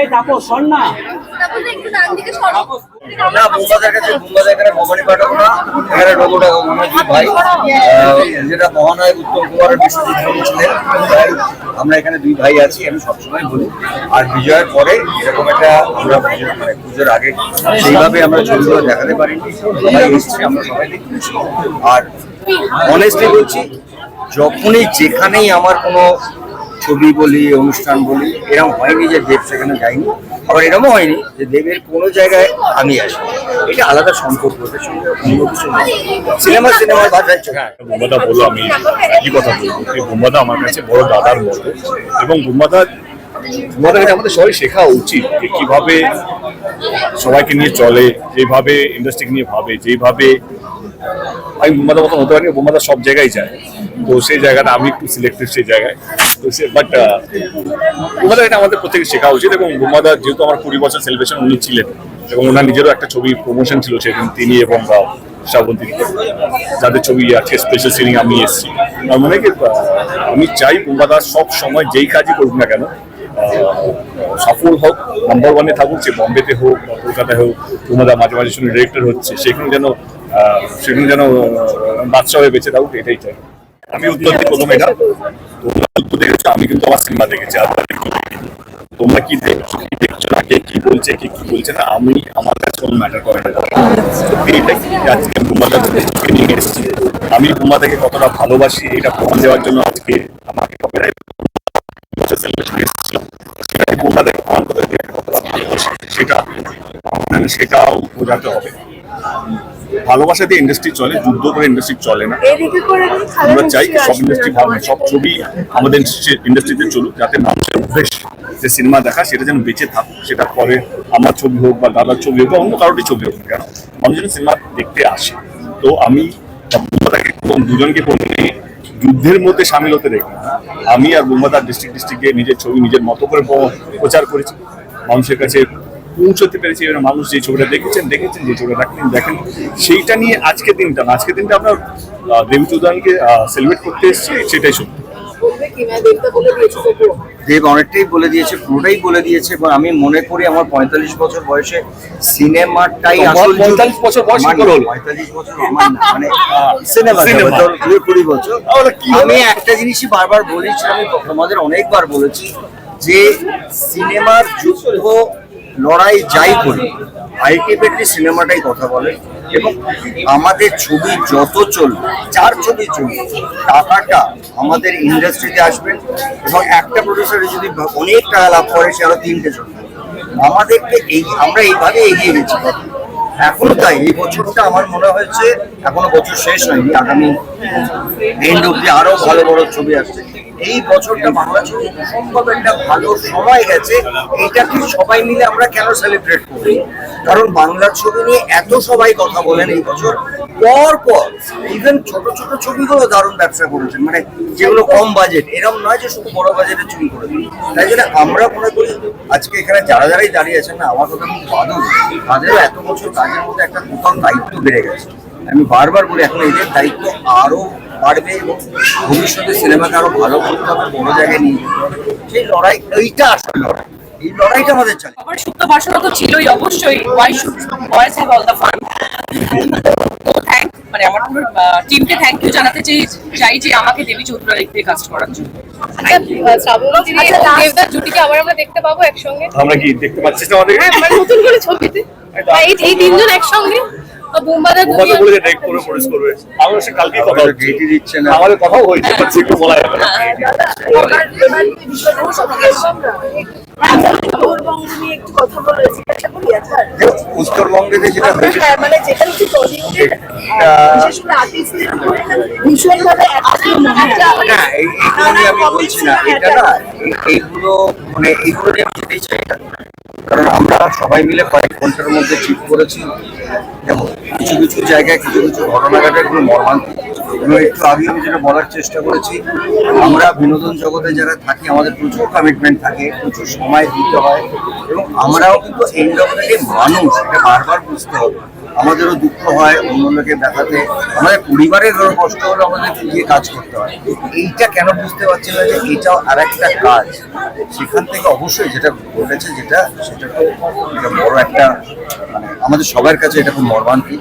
এই তাপস শোন না। না বোম্বাদের কাছে বোম্বাদের এখানে ভবানী পাঠক না। এখানে রঘুটা আমরা ভাই। যেটা মহানায়ক উত্তম কুমারের বিশ্বজিৎ ছিলেন। আমরা এখানে দুই ভাই আছি আমি সবসময় বলি। আর বিজয়ের পরে এরকম একটা আমরা মানে পুজোর আগে সেইভাবে আমরা ছবিগুলো দেখাতে পারিনি। সবাই এসছি আমরা সবাই আর অনেস্টলি বলছি যখনই যেখানেই আমার কোনো ছবি বলি, অনুষ্ঠান বলি এরকম হয়নি যে দেব সেখানে যায়নি। আবার এরকমও হয়নি যে দেবের কোনো জায়গায় আমি আসি এটা আলাদা সম্পর্ক, ওদের সঙ্গে অন্য কিছু নেই সিনেমা সিনেমার ভাষায় চলে। বোম্বাদা বলল আমি একই কথা বলব যে বোম্বাদা আমার কাছে বড় দাদার মতো। এবং বোম্বাদা, বোম্বাদার কাছে আমাদের সবাই শেখা উচিত যে কীভাবে সবাইকে নিয়ে চলে, যেভাবে ইন্ডাস্ট্রিকে নিয়ে ভাবে, যেভাবে, আমি বোম্বাদার মতন হতে পারি বোম্বাদা সব জায়গায় যায়। তো সেই জায়গাটা আমি একটু সিলেক্টেড সেই জায়গায়। তো সে বাট বোম্বাদা এটা আমাদের প্রত্যেকে শেখা উচিত এবং বোম্বাদা যেহেতু আমার কুড়ি বছর সেলিব্রেশন উনি ছিলেন এবং ওনার নিজেরও একটা ছবি প্রমোশন ছিল সেদিন, তিনি এবং শ্রাবন্তী যাদের ছবি আছে স্পেশাল সিনিং আমি এসেছি। আমার মনে হয় আমি চাই বোম্বাদা সব সময় যেই কাজই করুক না কেন সফল হোক নাম্বার ওয়ানে থাকুক, সে বম্বেতে হোক বা কলকাতায় হোক বোম্বাদা মাঝে মাঝে শুনে ডিরেক্টর হচ্ছে, সেখানে যেন সেখানে যেন বাদশা হয়ে বেঁচে থাকুক, এটাই চাই। আমি উত্তর দিই প্রথম এটা তোমরা উত্তর দেখেছ, আমি কিন্তু আমার সিনেমা দেখেছি, আর। তোমরা কি দেখছ কি দেখছ না, কে কি বলছে, কে কি বলছে না, আমি আমার কাছে কোনো ম্যাটার করে না। এটাই আজকে বোমাটা নিয়ে এসেছি? আমি বোমাটাকে কতটা ভালোবাসি, এটা প্রমাণ দেওয়ার জন্য আজকে আমাকে কপিরাইট সেটা সেটাও বোঝাতে হবে। ভালোবাসা দিয়ে ইন্ডাস্ট্রি চলে যুদ্ধ করে ইন্ডাস্ট্রি চলে না আমরা চাই সব ইন্ডাস্ট্রি। ভালো সব ছবি আমাদের ইন্ডাস্ট্রিতে চলুক যাতে মানুষের অভ্যেস যে সিনেমা দেখা সেটা যেন বেঁচে থাকুক সেটা পরে আমার ছবি হোক বা দাদার ছবি হোক বা অন্য কারোরই ছবি হোক কেন মানুষ যেন সিনেমা দেখতে আসে তো আমি দুজনকে কোনোদিনই যুদ্ধের মধ্যে সামিল হতে দেখি। আমি আর বুম্বাদার ডিস্ট্রিক্ট ডিস্ট্রিক্টে নিজের ছবি নিজের মতো করে প্রচার করেছি মানুষের কাছে পৌঁছতে পেরেছি এবার মানুষ যে ছবিটা দেখেছেন দেখেছেন যে ছবিটা দেখেন দেখেন। সেইটা নিয়ে আজকের দিনটা না আজকের দিনটা আমরা দেবী চৌধুরানীকে সেলিব্রেট করতে এসেছি সেটাই সত্যি। বলবে কি? না দেবতা বলে দিয়েছে তবুও। দেব অনেকটাই বলে দিয়েছে পুরোটাই বলে দিয়েছে এবং আমি মনে করি আমার পঁয়তাল্লিশ বছর বয়সে সিনেমাটাই আসল 45 বছর বয়স? পঁয়তাল্লিশ বছর আমার না, মানে সিনেমা কুড়ি কুড়ি বছর? আমি একটা জিনিসই বারবার বলেছি আমি তোমাদের অনেকবার বলেছি যে সিনেমার যুদ্ধ লড়াই যাই করি আলটিমেটলি সিনেমাটাই কথা বলে এবং আমাদের ছবি যত চলবে চার ছবি চলবে, টাকাটা আমাদের ইন্ডাস্ট্রিতে আসবে এবং একটা প্রডিউসারে যদি অনেক টাকা লাভ করে, সে আরও তিনটে চলবে। আমাদেরকে এই, আমরা এইভাবে এগিয়ে গেছি। এখনও তাই, এই বছরটা আমার মনে হয়েছে এখনও বছর শেষ হয়নি, আগামী এন্ড অব্দি আরও ভালো বড় ছবি আসছে। এই বছরটা বাংলা ছবি সম্ভব একটা ভালো সময় গেছে। এইটাকে সবাই মিলে আমরা কেন সেলিব্রেট করি? কারণ বাংলার ছবি নিয়ে এত সবাই কথা বলেন এই বছর। পর পর ইভেন ছোট ছোট ছবিগুলো দারুণ ব্যবসা করেছেন। মানে যেগুলো কম বাজেট এরকম নয় যে শুধু বড় বাজেটের ছবি করে তাই জন্য আমরা মনে করি আজকে এখানে যারা যারাই দাঁড়িয়ে আছেন না, আমার কথা খুব বাদল তাদেরও এত বছর কাজের মধ্যে একটা কোথাও দায়িত্ব বেড়ে গেছে। আমি বারবার বলি, এখন এদের দায়িত্ব আরও বাড়বে এবং ভবিষ্যতে সিনেমাকে আরও ভালো করতে হবে বড় জায়গায় নিয়ে সেই লড়াই এইটা আসলে লড়াই। এই লড়াইটা আমাদের চাই আমার সুপ্ত বাসনা তো ছিলই অবশ্যই। Why should boys have all the fun তো থ্যাংক মানে আমার পুরো টিমকে থ্যাংক ইউ জানাতে চাই চাই যে আমাকে দেবী চৌধুরী লিখতে কাজ করার জন্য। আচ্ছা, last- দেবদার জুটিকে আবার আমরা দেখতে পাবো একসঙ্গে। আমরা কি দেখতে পাচ্ছি না আমাদের হ্যাঁ নতুন করে ছবিতে। এই এই তিনজন একসঙ্গে। আমাদের কথাও হয়েছে সেগুলো বলা যাবে না। উত্তরবঙ্গ একটু আচ্ছা যেটা হ্যাঁ মানে ভাবে না এই এইগুলো নিয়ে আমি বলছি না এটা না এইগুলো মানে এইগুলো নিয়ে আমি চাই না কারণ আমরা সবাই মিলে কয়েক ঘণ্টার মধ্যে ঠিক করেছি। এবং কিছু কিছু জায়গায় কিছু কিছু ঘটনা ঘটে এগুলো মর্মান্তিক একটু আগে আমি যেটা বলার চেষ্টা করেছি, আমরা বিনোদন জগতে যারা থাকি, আমাদের প্রচুর কমিটমেন্ট থাকে, প্রচুর সময় দিতে হয় এবং আমরাও কিন্তু এন্ড অফ ডে মানুষ, এটা বারবার বুঝতে হবে। আমাদেরও দুঃখ হয় অন্য লোকের দেখাতে, আমাদের পরিবারেরও কষ্ট হলে আমাদের গিয়ে কাজ করতে হয়। এইটা কেন বুঝতে পারছি না যে এটাও আর একটা কাজ। সেখান থেকে অবশ্যই যেটা বলেছে যেটা, সেটা তো বড় একটা মানে আমাদের সবার কাছে এটা খুব মর্মান্তিক।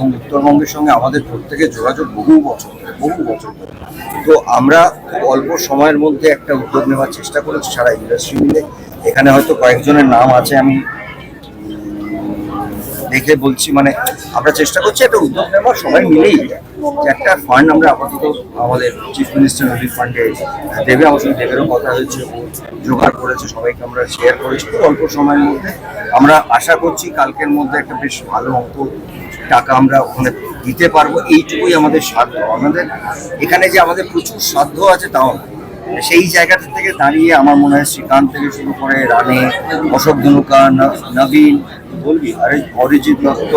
এবং উত্তরবঙ্গের সঙ্গে আমাদের প্রত্যেকের যোগাযোগ বহু বছর ধরে, বহু বছর ধরে। তো আমরা অল্প সময়ের মধ্যে একটা উদ্যোগ নেওয়ার চেষ্টা করেছি সারা ইন্ডাস্ট্রি মিলে। এখানে হয়তো কয়েকজনের নাম আছে, আমি দেখে বলছি মানে আমরা চেষ্টা করছি একটা উদ্যোগ নেওয়ার, সবাই মিলেই একটা ফান্ড আমরা আপাতত আমাদের চিফ মিনিস্টার রিলিফ ফান্ডে দেবে, আমার সঙ্গে দেবেরও কথা হয়েছে জোগাড় করেছে, সবাইকে আমরা শেয়ার করেছি। অল্প সময়ের মধ্যে। আমরা আশা করছি কালকের মধ্যে একটা বেশ ভালো অঙ্ক টাকা আমরা ওখানে দিতে পারব, এইটুকুই আমাদের সাধ্য। আমাদের এখানে যে আমাদের প্রচুর সাধ্য আছে, তাও সেই জায়গাটা থেকে দাঁড়িয়ে আমার মনে হয় শ্রীকান্ত থেকে শুরু করে রানে, অশোক ধনুকা নবীন, বলবি আরে অরিজিৎ দত্ত।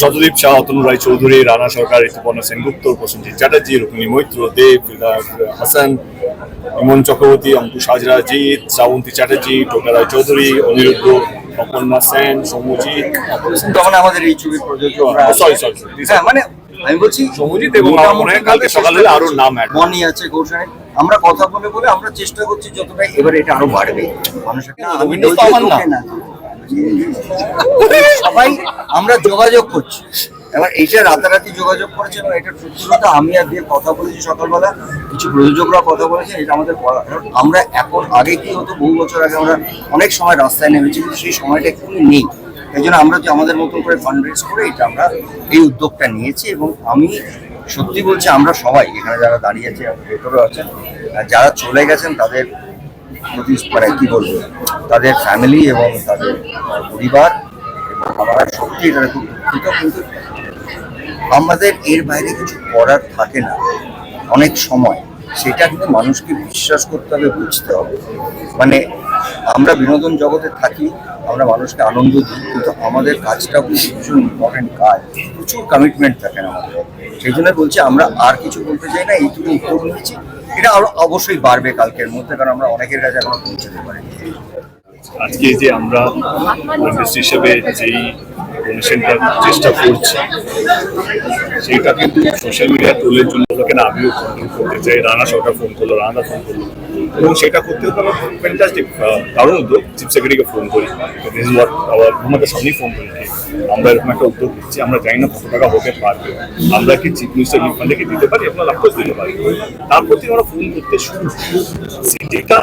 শতদীপ শাহ অতনু রায় চৌধুরী, রানা সরকার, ঋতুপর্ণা সেনগুপ্ত, প্রসেনজিৎ চ্যাটার্জি, রুক্মিণী মৈত্র, দেব হাসান, ইমন চক্রবর্তী, অঙ্কুশ হাজরা, জিৎ, শ্রাবন্তী চ্যাটার্জি, টোকা রায় চৌধুরী, অনিরুদ্ধ সেন সৌম্যজিৎ তখন আমাদের এই ছবির সরি সরি হ্যাঁ মানে আমি বলছি সৌম্যজিৎ এবং আমার মনে হয় কালকে সকালে আরও নাম মনি আছে ঘোষায় আমরা কথা বলে বলে আমরা চেষ্টা করছি যতটা এবার এটা আরও বাড়বে। মানুষের না। সবাই আমরা যোগাযোগ করছি। এবার এইটা রাতারাতি যোগাযোগ করেছে এটা সত্যি কথা আমি আর দিয়ে কথা বলেছি সকালবেলা, কিছু প্রযোজকরা কথা বলেছেন, এটা আমাদের কারণ আমরা এখন আগে কি হতো, বহু বছর আগে আমরা অনেক সময় রাস্তায় নেমেছি, কিন্তু সেই সময়টা একটু নেই। এই জন্য আমরা যে আমাদের মতন করে ফান্ড রেজ করে এটা আমরা এই উদ্যোগটা নিয়েছি এবং আমি সত্যি বলছি, আমরা সবাই এখানে যারা দাঁড়িয়ে আছে ভেতরে আছেন যারা চলে গেছেন, তাদের প্রতি মানে কি বলব, তাদের ফ্যামিলি এবং তাদের পরিবার, এবং আমরা সত্যি এটা খুব দুঃখিত, কিন্তু আমাদের এর বাইরে কিছু করার থাকে না। অনেক সময় সেটা কিন্তু মানুষকে বিশ্বাস করতে হবে, বুঝতে হবে। মানে আমরা বিনোদন জগতে থাকি, আমরা মানুষকে আনন্দ দিই, কিন্তু আমাদের কিন্তু ভীষণ ইম্পর্টেন্ট কাজ। প্রচুর কমিটমেন্ট থাকে না আমাদের। সেই জন্য বলছি, আমরা আর কিছু বলতে চাই না এইটুকু উদ্যোগ নিয়েছি এটা আরও অবশ্যই বাড়বে কালকের মধ্যে, কারণ আমরা অনেকের কাছে এখনও পৌঁছতে পারিনি। আজকে যে আমরা হিসেবে যেই ডোনেশনটা চেষ্টা করছি সেটা কিন্তু সোশ্যাল মিডিয়া তোলের জন্য লোকে না আমিও ফোন করতে চাই, রানা সরকার ফোন করল, রানা ফোন করল। এবং সেটা করতে হতে আমার ফ্যান্টাস্টিক উদ্যোগ চিফ সেক্রেটারিকে ফোন করি। দিস হোয়াট আবার আমাদের সামনেই ফোন করি। আমরা এরকম একটা উদ্যোগ দিচ্ছি আমরা জানি না কত টাকা হতে পারবে। আমরা কি চিফ মিনিস্টার রিফান্ডে দিতে পারি, আপনার লাভ দিতে পারি তারপর থেকে আমরা ফোন করতে শুরু যেটা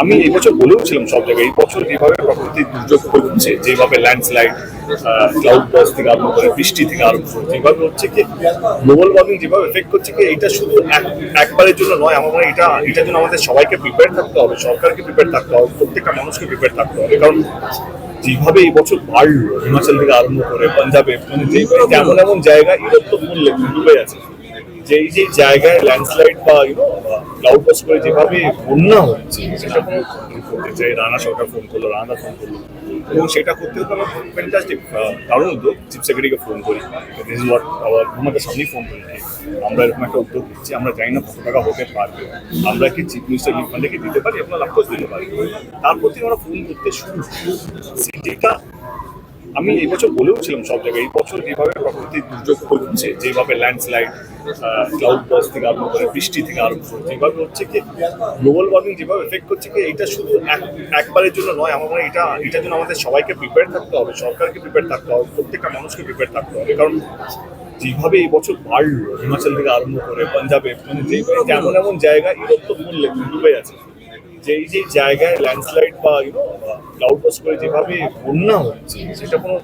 আমি এবছর বলেও ছিলাম সব জায়গায়, এই বছর যেভাবে প্রকৃতির দুর্যোগ হচ্ছে যেভাবে ল্যান্ডস্লাইড ক্লাউড বাস থেকে আরম্ভ করে বৃষ্টি থেকে আরম্ভ করে, যেভাবে হচ্ছে কি গ্লোবাল ওয়ার্মিং যেভাবে এফেক্ট করছে কি এটা শুধু একবারের জন্য নয়, আমার মনে হয় এটা, এটার জন্য আমাদের সবাইকে প্রিপেয়ার থাকতে হবে, সরকারকে প্রিপেয়ার থাকতে হবে, প্রত্যেকটা মানুষকে প্রিপেয়ার থাকতে হবে। কারণ যেভাবে এই বছর বাড়লো, হিমাচল থেকে আরম্ভ করে, পাঞ্জাবে মানে যে এমন জায়গা, ইউরোপ তো বললে ডুবে আছে। যে এই যে জায়গায় ল্যান্ডস্লাইড বা ইউনো ক্লাউড বাস করে যেভাবে বন্যা হচ্ছে, সেটা চাই। রানা সরকার ফোন করল, রানা ফোন করল। এবং সেটা করতে হতে আমার ফ্যান্টাস্টিক দারুণ উদ্যোগ। চিফ সেক্রেটারিকে ফোন করি। দিস হোয়াট আবার আমাদের সামনেই ফোন করি। আমরা এরকম একটা উদ্যোগ দিচ্ছি আমরা জানি না কত টাকা হতে পারবে। আমরা কি চিফ মিনিস্টার রিফান্ডে দিতে পারি? আপনার লাভ দিতে পারি তারপর থেকে আমরা ফোন করতে শুরু যেটা আমি এই বছর বলেওছিলাম সব জায়গায়, এই বছর যেভাবে প্রকৃতির দুর্যোগ হচ্ছে যেভাবে ল্যান্ডস্লাইড ক্লাউড বাস থেকে আরম্ভ করে বৃষ্টি থেকে আরম্ভ করে, যেভাবে হচ্ছে কি গ্লোবাল ওয়ার্মিং যেভাবে এফেক্ট করছে কি এটা শুধু এক- একবারের জন্য নয়, আমার মনে এটা এটার জন্য আমাদের সবাইকে প্রিপেয়ার থাকতে হবে, সরকারকে প্রিপেয়ার থাকতে হবে, প্রত্যেকটা মানুষকে প্রিপেয়ার থাকতে হবে, কারণ যেভাবে এই বছর বাড়লো, হিমাচল থেকে আরম্ভ করে, পাঞ্জাবে মানে যে এমন এমন জায়গা তো বললে ডুবে আছে। যে এই যে জায়গায় ল্যান্ডস্লাইড বা ইউনো ক্লাউড করে যেভাবে বন্যা হচ্ছে সেটা কোনো